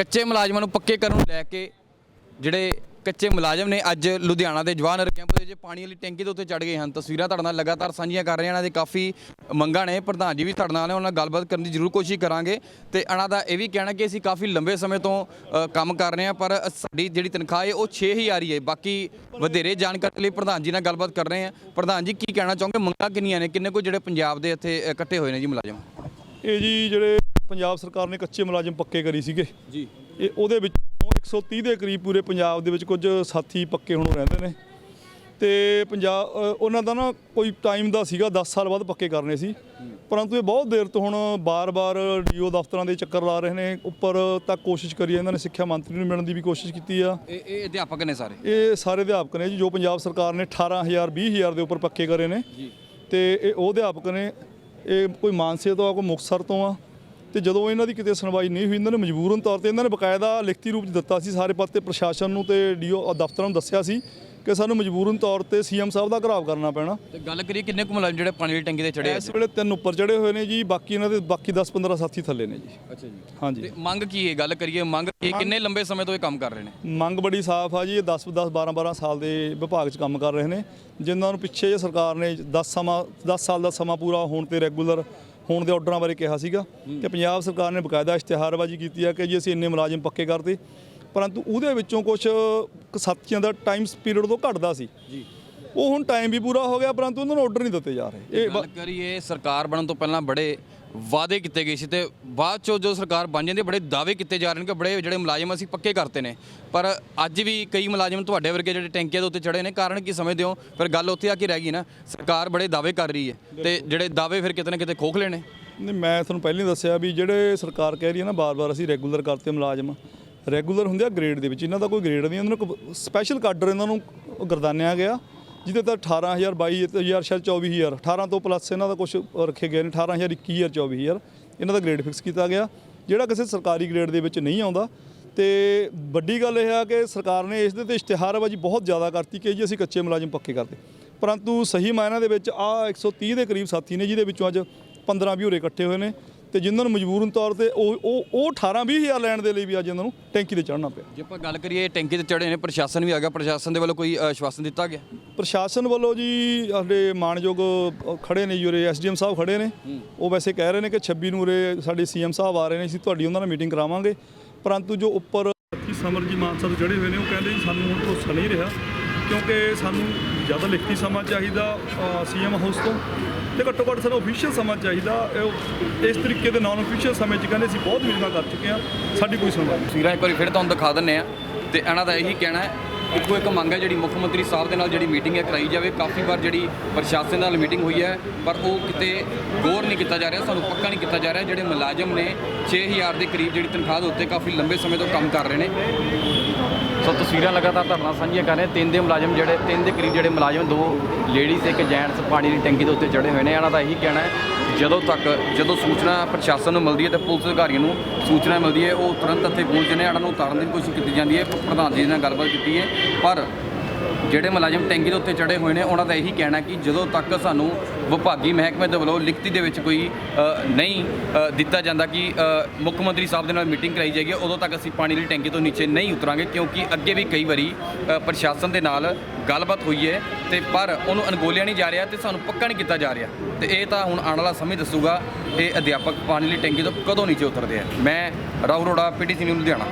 ਕੱਚੇ ਮੁਲਾਜ਼ਮਾਂ ਨੂੰ ਪੱਕੇ ਕਰਨ ਨੂੰ ਲੈ ਕੇ ਜਿਹੜੇ ਕੱਚੇ ਮੁਲਾਜ਼ਮ ਨੇ ਅੱਜ ਲੁਧਿਆਣਾ ਦੇ ਜਵਾਹਰ ਕੈਂਪ ਦੇ ਵਿੱਚ ਪਾਣੀ ਵਾਲੀ ਟੈਂਕੀ ਦੇ ਉੱਤੇ ਚੜ ਗਏ ਹਨ। ਤਸਵੀਰਾਂ ਤੁਹਾਡੇ ਨਾਲ ਲਗਾਤਾਰ ਸਾਂਝੀਆਂ ਕਰ ਰਹੇ ਹਾਂ ਇਹਨਾਂ ਦੇ ਕਾਫੀ ਮੰਗਾਂ ਨੇ। ਪ੍ਰਧਾਨ ਜੀ ਵੀ ਤੁਹਾਡੇ ਨਾਲ ਉਹਨਾਂ ਨਾਲ ਗੱਲਬਾਤ ਕਰਨ ਦੀ ਜ਼ਰੂਰ ਕੋਸ਼ਿਸ਼ ਕਰਾਂਗੇ। ਤੇ ਇਹਨਾਂ ਦਾ ਇਹ ਵੀ ਕਹਿਣਾ ਕਿ ਅਸੀਂ ਕਾਫੀ ਲੰਬੇ ਸਮੇਂ ਤੋਂ ਕੰਮ ਕਰ ਰਹੇ ਹਾਂ, ਪਰ ਸਾਡੀ ਜਿਹੜੀ ਤਨਖਾਹ ਹੈ, ਉਹ 6000 ਹੀ ਆ ਰਹੀ ਹੈ। ਬਾਕੀ ਵਧੇਰੇ ਜਾਣਕਾਰੀ ਲਈ ਪ੍ਰਧਾਨ ਜੀ ਨਾਲ ਗੱਲਬਾਤ ਕਰ ਰਹੇ ਹਾਂ। ਪ੍ਰਧਾਨ ਜੀ, ਕੀ ਕਹਿਣਾ ਚਾਹੋਗੇ? ਮੰਗਾਂ ਕਿੰਨੀਆਂ ਨੇ? ਕਿੰਨੇ ਕੋ ਜਿਹੜੇ ਪੰਜਾਬ ਦੇ ਇੱਥੇ ਇਕੱਠੇ ਹੋਏ ਨੇ ਜੀ ਮੁਲਾਜ਼ਮ? ਇਹ ਜੀ ਜਿਹੜੇ ਪੰਜਾਬ ਸਰਕਾਰ ਨੇ ਕੱਚੇ ਮੁਲਾਜ਼ਮ ਪੱਕੇ ਕਰੀ ਸੀਗੇ। ਜੀ। ਇਹ ਉਹਦੇ ਵਿੱਚੋਂ 130 ਦੇ ਕਰੀਬ ਪੂਰੇ ਪੰਜਾਬ ਦੇ ਵਿੱਚ ਕੁਝ ਸਾਥੀ ਪੱਕੇ ਹੁਣ ਰਹਿੰਦੇ ਨੇ। ਤੇ ਪੰਜਾਬ ਉਹਨਾਂ ਦਾ ਨਾ ਕੋਈ ਟਾਈਮ ਦਾ ਸੀਗਾ 10 ਸਾਲ ਬਾਅਦ ਪੱਕੇ ਕਰਨੇ ਸੀ। ਪਰੰਤੂ ਇਹ ਬਹੁਤ ਦੇਰ ਤੋਂ ਹੁਣ ਬਾਰ-ਬਾਰ ਡੀਓ ਦਫ਼ਤਰਾਂ ਦੇ ਚੱਕਰ ਲਾ ਰਹੇ ਨੇ। ਉੱਪਰ ਤੱਕ ਕੋਸ਼ਿਸ਼ ਕਰੀ। ਇਹਨਾਂ ਨੇ ਸਿੱਖਿਆ ਮੰਤਰੀ ਨੂੰ ਮਿਲਣ ਦੀ ਵੀ ਕੋਸ਼ਿਸ਼ ਕੀਤੀ ਆ। ਇਹ ਇਹ ਅਧਿਆਪਕ ਨੇ ਸਾਰੇ? ਇਹ ਸਾਰੇ ਅਧਿਆਪਕ ਨੇ ਜੀ ਜੋ ਪੰਜਾਬ ਸਰਕਾਰ ਨੇ 18000 20000 ਦੇ ਉੱਪਰ ਪੱਕੇ ਕਰੇ ਨੇ। ਤੇ ਇਹ ਉਹ ਅਧਿਆਪਕ ਨੇ। ਇਹ ਕੋਈ ਮਾਨਸੇ ਤੋਂ ਆ ਕੋਈ ਮੁਕਤਸਰ ਤੋਂ ਆ? ਤੇ ਜਦੋਂ ਇਹਨਾਂ ਦੀ ਕਿਤੇ ਸੁਣਵਾਈ ਨਹੀਂ ਹੋਈ ਇਹਨਾਂ ਨੇ ਮਜਬੂਰਨ ਤੌਰ ਤੇ ਇਹਨਾਂ ਨੇ ਬਕਾਇਦਾ ਲਿਖਤੀ ਰੂਪ 'ਚ ਦਿੱਤਾ ਸੀ। ਸਾਰੇ ਪਾਸੇ ਪ੍ਰਸ਼ਾਸਨ ਨੂੰ ਤੇ ਡੀਓ ਦਫ਼ਤਰਾਂ ਨੂੰ ਦੱਸਿਆ ਸੀ ਕਿ ਸਾਨੂੰ ਮਜਬੂਰਨ ਤੌਰ ਤੇ ਸੀਐਮ ਸਾਹਿਬ ਦਾ ਘਰਾਵ ਕਰਨਾ ਪੈਣਾ। ਤੇ ਗੱਲ ਕਰੀਏ ਕਿੰਨੇ ਕੁ ਮੁਲਾਜ਼ਮ ਜਿਹੜੇ ਪਾਣੀ ਵਾਲੀ ਟੈਂਕੀ ਤੇ ਚੜੇ ਇਸ ਵੇਲੇ ਤਿੰਨ ਉੱਪਰ ਚੜੇ ਹੋਏ ਨੇ ਜੀ ਬਾਕੀ ਇਹਨਾਂ ਦੇ ਬਾਕੀ 10-15 ਸਾਥੀ ਥੱਲੇ ਨੇ ਜੀ। ਅੱਛਾ ਜੀ। ਹਾਂਜੀ। ਤੇ ਮੰਗ ਕੀ ਹੈ? ਗੱਲ ਕਰੀਏ ਮੰਗ ਕੀ ਕਿੰਨੇ ਲੰਬੇ ਸਮੇਂ ਤੋਂ ਇਹ ਕੰਮ ਕਰ ਰਹੇ ਨੇ? ਮੰਗ ਬੜੀ ਸਾਫ਼ ਆ ਜੀ ਇਹ 10 10 12 12 ਸਾਲ ਦੇ ਵਿਭਾਗ 'ਚ ਕੰਮ ਕਰ ਰਹੇ ਨੇ। ਜਿਨ੍ਹਾਂ ਨੂੰ ਪਿੱਛੇ ਜੇ ਸਰਕਾਰ ਨੇ 10 ਸਮਾਂ 10 ਸਾਲ ਦਾ ਸਮਾਂ ਪੂਰਾ ਹੋਣ ਤੇ ਰੈਗੂਲਰ ਹੋਣ ਦੇ ਆਰਡਰਾਂ ਬਾਰੇ ਕਿਹਾ ਸੀਗਾ ਤੇ ਪੰਜਾਬ ਸਰਕਾਰ ਨੇ ਬਕਾਇਦਾ ਇਸ਼ਤਿਹਾਰਬਾਜ਼ੀ ਕੀਤੀ ਆ ਕਿ ਜੀ ਅਸੀਂ ਇੰਨੇ ਮੁਲਾਜ਼ਮ ਪੱਕੇ ਕਰਤੇ ਪਰੰਤੂ ਉਹਦੇ ਵਿੱਚੋਂ ਕੁਝ ਸਾਥੀਆਂ ਦਾ ਟਾਈਮ ਪੀਰੀਅਡ ਤੋਂ ਘਟਦਾ ਸੀ। ਜੀ। ਉਹ ਹੁਣ ਟਾਈਮ ਵੀ ਪੂਰਾ ਹੋ ਗਿਆ ਪਰੰਤੂ ਉਹਨਾਂ ਨੂੰ ਆਰਡਰ ਨਹੀਂ ਦਿੱਤੇ ਜਾ ਰਹੇ। ਇਹ ਗੱਲ ਕਰੀਏ ਸਰਕਾਰ ਬਣਨ ਤੋਂ ਪਹਿਲਾਂ ਬੜੇ ਵਾਅਦੇ ਕੀਤੇ ਗਏ ਸੀ ਤੇ ਬਾਅਦ ਚੋਂ ਜੋ ਸਰਕਾਰ ਬਣ ਜਾਂਦੀ ਹੈ, ਬੜੇ ਦਾਅਵੇ ਕੀਤੇ ਜਾ ਰਹੇ ਨੇ ਕਿ ਬੜੇ ਜਿਹੜੇ ਮੁਲਾਜ਼ਮ ਅਸੀਂ ਪੱਕੇ ਕਰਤੇ ਨੇ। ਪਰ ਅੱਜ ਵੀ ਕਈ ਮੁਲਾਜ਼ਮ ਤੁਹਾਡੇ ਵਰਗੇ ਜਿਹੜੇ ਟੈਂਕੀਆਂ ਦੇ ਉੱਤੇ ਚੜੇ ਨੇ ਕਾਰਨ ਕੀ ਸਮਝਦੇ ਹੋ? ਫਿਰ ਗੱਲ ਉੱਥੇ ਆ ਕੇ ਰਹਿ ਗਈ ਨਾ ਸਰਕਾਰ ਬੜੇ ਦਾਅਵੇ ਕਰ ਰਹੀ ਹੈ ਤੇ ਜਿਹੜੇ ਦਾਅਵੇ ਫਿਰ ਕਿਤੇ ਨਾ ਕਿਤੇ ਖੋਖਲੇ ਨੇ? ਨਹੀਂ ਮੈਂ ਤੁਹਾਨੂੰ ਪਹਿਲਾਂ ਹੀ ਦੱਸਿਆ ਵੀ ਜਿਹੜੇ ਸਰਕਾਰ ਕਹਿ ਰਹੀ ਹੈ ਨਾ ਬਾਰ-ਬਾਰ ਅਸੀਂ ਰੈਗੂਲਰ ਕਰਤੇ ਮੁਲਾਜ਼ਮ ਰੈਗੂਲਰ ਹੁੰਦੇ ਆ ਗ੍ਰੇਡ ਦੇ ਵਿੱਚ ਇਹਨਾਂ ਦਾ ਕੋਈ ਗ੍ਰੇਡ ਨਹੀਂ ਇਹਨਾਂ ਨੂੰ ਸਪੈਸ਼ਲ ਕਾਡਰ ਇਹਨਾਂ ਨੂੰ ਗਰਦਾਨਿਆ ਗਿਆ। ਜਿਹਦੇ ਤਾਂ 18000 22000 ਸ਼ਾਇਦ 24000 18 ਤੋਂ ਪਲੱਸ ਇਹਨਾਂ ਦਾ ਕੁਝ ਰੱਖੇ ਗਏ ਨੇ 18000 21000 24000 ਇਹਨਾਂ ਦਾ ਗ੍ਰੇਡ ਫਿਕਸ ਕੀਤਾ ਗਿਆ। ਜਿਹੜਾ ਕਿਸੇ ਸਰਕਾਰੀ ਗ੍ਰੇਡ ਦੇ ਵਿੱਚ ਨਹੀਂ ਆਉਂਦਾ। ਤੇ ਵੱਡੀ ਗੱਲ ਇਹ ਆ ਕਿ ਸਰਕਾਰ ਨੇ ਇਸ ਦੇ ਤੇ ਇਸ਼ਤਿਹਾਰਬਾਜ਼ੀ ਬਹੁਤ ਜ਼ਿਆਦਾ ਕਰਤੀ ਕਿ ਜੀ ਅਸੀਂ ਕੱਚੇ ਮੁਲਾਜ਼ਮ ਪੱਕੇ ਕਰਦੇ। ਪਰੰਤੂ ਸਹੀ ਮਾਇਨਾ ਦੇ ਵਿੱਚ ਆ 130 ਦੇ ਕਰੀਬ ਸਾਥੀ ਨੇ, ਜਿਹਦੇ ਵਿੱਚੋਂ ਅੱਜ 15 20 ਇਕੱਠੇ ਹੋਏ ਨੇ। ਤੇ ਜਿਨ੍ਹਾਂ ਨੂੰ ਮਜਬੂਰਨ ਤੌਰ ਤੇ ਉਹ ਉਹ ਉਹ 18 20 ਹਜ਼ਾਰ ਲੈਣ ਦੇ ਲਈ ਵੀ ਅੱਜ ਇਹਨਾਂ ਨੂੰ ਟੈਂਕੀ ਤੇ ਚੜ੍ਹਨਾ ਪਿਆ। ਜੇ ਆਪਾਂ ਗੱਲ ਕਰੀਏ ਟੈਂਕੀ ਤੇ ਚੜੇ ਨੇ ਪ੍ਰਸ਼ਾਸਨ ਵੀ ਆ ਗਿਆ। ਪ੍ਰਸ਼ਾਸਨ ਦੇ ਵੱਲੋਂ ਕੋਈ ਆਸ਼ਵਾਸਨ ਦਿੱਤਾ ਗਿਆ? ਪ੍ਰਸ਼ਾਸਨ ਵੱਲੋਂ ਜੀ ਸਾਡੇ ਮਾਨਯੋਗ ਖੜੇ ਨੇ ਜੀ ਉਰੇ ਐਸਡੀਐਮ ਸਾਹਿਬ ਖੜੇ ਨੇ। ਉਹ ਵੈਸੇ ਕਹਿ ਰਹੇ ਨੇ ਕਿ 26 ਨੂੰ ਉਰੇ ਸਾਡੇ ਸੀਐਮ ਸਾਹਿਬ ਆ ਰਹੇ ਨੇ ਅਸੀਂ ਤੁਹਾਡੀ ਉਹਨਾਂ ਨਾਲ ਮੀਟਿੰਗ ਕਰਾਵਾਂਗੇ। ਪਰੰਤੂ ਜੋ ਉੱਪਰ ਸਮਰ ਜੀ ਮਾਨਸਾ ਤੋਂ ਚੜੇ ਹੋਏ ਨੇ ਉਹ ਕਹਿੰਦੇ ਸਾਨੂੰ ਹੁਣ ਭਰੋਸਾ ਨਹੀਂ ਰਿਹਾ। ਕਿਉਂਕਿ ਸਾਨੂੰ ਜ਼ਿਆਦਾ ਲਿਖਤੀ ਸਮਾਂ ਚਾਹੀਦਾ ਸੀਐਮ ਹਾਊਸ ਤੋਂ ਤੇ ਘੱਟੋ ਘੱਟ ਸਾਨੂੰ ਅਫੀਸ਼ੀਅਲ ਸਮਾਂ ਚਾਹੀਦਾ। ਇਸ ਤਰੀਕੇ ਦੇ ਨਾਨ ਅਫੀਸ਼ੀਅਲ ਸਮੇਂ 'ਚ ਕਹਿੰਦੇ ਅਸੀਂ ਬਹੁਤ ਮੀਟਿੰਗਾਂ ਕਰ ਚੁੱਕੇ ਹਾਂ। ਸਾਡੀ ਕੋਈ ਸੁਣਵਾਈ ਨਹੀਂ। ਤਸਵੀਰਾਂ ਇੱਕ ਵਾਰੀ ਫਿਰ ਤੁਹਾਨੂੰ ਦਿਖਾ ਦਿੰਨੇ ਆ ਤੇ ਇਹਨਾਂ ਦਾ ਇਹੀ ਕਹਿਣਾ ਹੈ, ਇੱਕੋ ਇੱਕ ਮੰਗ ਹੈ ਜਿਹੜੀ ਮੁੱਖ ਮੰਤਰੀ ਸਾਹਿਬ ਦੇ ਨਾਲ ਜਿਹੜੀ ਮੀਟਿੰਗ ਹੈ ਕਰਾਈ ਜਾਵੇ। ਕਾਫੀ ਵਾਰ ਜਿਹੜੀ ਪ੍ਰਸ਼ਾਸਨ ਨਾਲ ਮੀਟਿੰਗ ਹੋਈ ਹੈ, ਪਰ ਉਹ ਕਿਤੇ ਗੌਰ ਨਹੀਂ ਕੀਤਾ ਜਾ ਰਿਹਾ, ਸਾਨੂੰ ਪੱਕਾ ਨਹੀਂ ਕੀਤਾ ਜਾ ਰਿਹਾ। ਜਿਹੜੇ ਮੁਲਾਜ਼ਮ ਨੇ 6000 ਦੇ ਕਰੀਬ ਜਿਹੜੀ ਤਨਖਾਹ ਦੇ ਉੱਤੇ ਕਾਫੀ ਲੰਬੇ ਸਮੇਂ ਤੋਂ ਕੰਮ ਕਰ ਰਹੇ ਨੇ। ਸੋ ਤਸਵੀਰਾਂ ਲਗਾਤਾਰ ਧਰਨਾ ਸਾਂਝੀਆਂ ਕਰ ਰਹੇ ਤਿੰਨ ਦੇ ਮੁਲਾਜ਼ਮ ਜਿਹੜੇ, ਤਿੰਨ ਦੇ ਕਰੀਬ ਜਿਹੜੇ ਮੁਲਾਜ਼ਮ, ਦੋ ਲੇਡੀਜ਼ ਤੇ ਇੱਕ ਜੈਂਟਸ ਪਾਣੀ ਦੀ ਟੈਂਕੀ ਦੇ ਉੱਤੇ ਚੜੇ ਹੋਏ ਨੇ। ਇਹਨਾਂ ਦਾ ਇਹੀ ਕਹਿਣਾ ਹੈ, ਜਦੋਂ ਤੱਕ, ਜਦੋਂ ਸੂਚਨਾ ਪ੍ਰਸ਼ਾਸਨ ਨੂੰ ਮਿਲਦੀ ਹੈ ਤੇ ਪੁਲਿਸ ਅਧਿਕਾਰੀਆਂ ਨੂੰ ਸੂਚਨਾ ਮਿਲਦੀ ਹੈ, ਉਹ ਤੁਰੰਤ ਇੱਥੇ ਪਹੁੰਚਦੇ ਨੇ। ਇਹਨਾਂ ਨੂੰ ਉਤਾਰਨ ਦੀ ਕੋਸ਼ਿਸ਼ ਕੀਤੀ ਜਾਂਦੀ ਹੈ, ਪ੍ਰਧਾਨ ਜੀ ਨਾਲ ਗੱਲਬਾਤ ਕੀਤੀ ਹੈ। ਪਰ ਜਿਹੜੇ ਮੁਲਾਜ਼ਮ ਟੈਂਕੀ ਦੇ ਉੱਤੇ ਚੜੇ ਹੋਏ ਨੇ, ਉਹਨਾਂ ਦਾ ਇਹੀ ਕਹਿਣਾ ਕਿ ਜਦੋਂ ਤੱਕ ਸਾਨੂੰ ਵਿਭਾਗੀ ਮਹਿਕਮੇ ਦੇ ਵੱਲੋਂ ਲਿਖਤੀ ਦੇ ਵਿੱਚ ਕੋਈ ਨਹੀਂ ਦਿੱਤਾ ਜਾਂਦਾ ਕਿ ਮੁੱਖ ਮੰਤਰੀ ਸਾਹਿਬ ਦੇ ਨਾਲ ਮੀਟਿੰਗ ਕਰਾਈ ਜਾਏਗੀ, ਉਦੋਂ ਤੱਕ ਅਸੀਂ ਪਾਣੀ ਦੀ ਟੈਂਕੀ ਤੋਂ ਨੀਚੇ ਨਹੀਂ ਉਤਰਾਂਗੇ, ਕਿਉਂਕਿ ਅੱਗੇ ਵੀ ਕਈ ਵਾਰੀ ਪ੍ਰਸ਼ਾਸਨ ਦੇ ਨਾਲ ਗੱਲਬਾਤ ਹੋਈ ਹੈ ਤੇ ਪਰ ਉਹਨੂੰ ਅਣਗੋਲਿਆ ਨਹੀਂ ਜਾ ਰਿਹਾ ਤੇ ਸਾਨੂੰ ਪੱਕਾ ਨਹੀਂ ਕੀਤਾ ਜਾ ਰਿਹਾ। ਤੇ ਇਹ ਤਾਂ ਹੁਣ ਆਉਣ ਵਾਲਾ ਸਮੇਂ ਦੱਸੂਗਾ ਇਹ ਅਧਿਆਪਕ ਪਾਣੀ ਦੀ ਟੈਂਕੀ ਤੋਂ ਕਦੋਂ ਨੀਚੇ ਉਤਰਦੇ ਆ। ਮੈਂ ਰਾਹੁਲ ਰੋੜਾ ਪੀਟੀਸੀ ਨਿਊਜ਼ ਲੁਧਿਆਣਾ।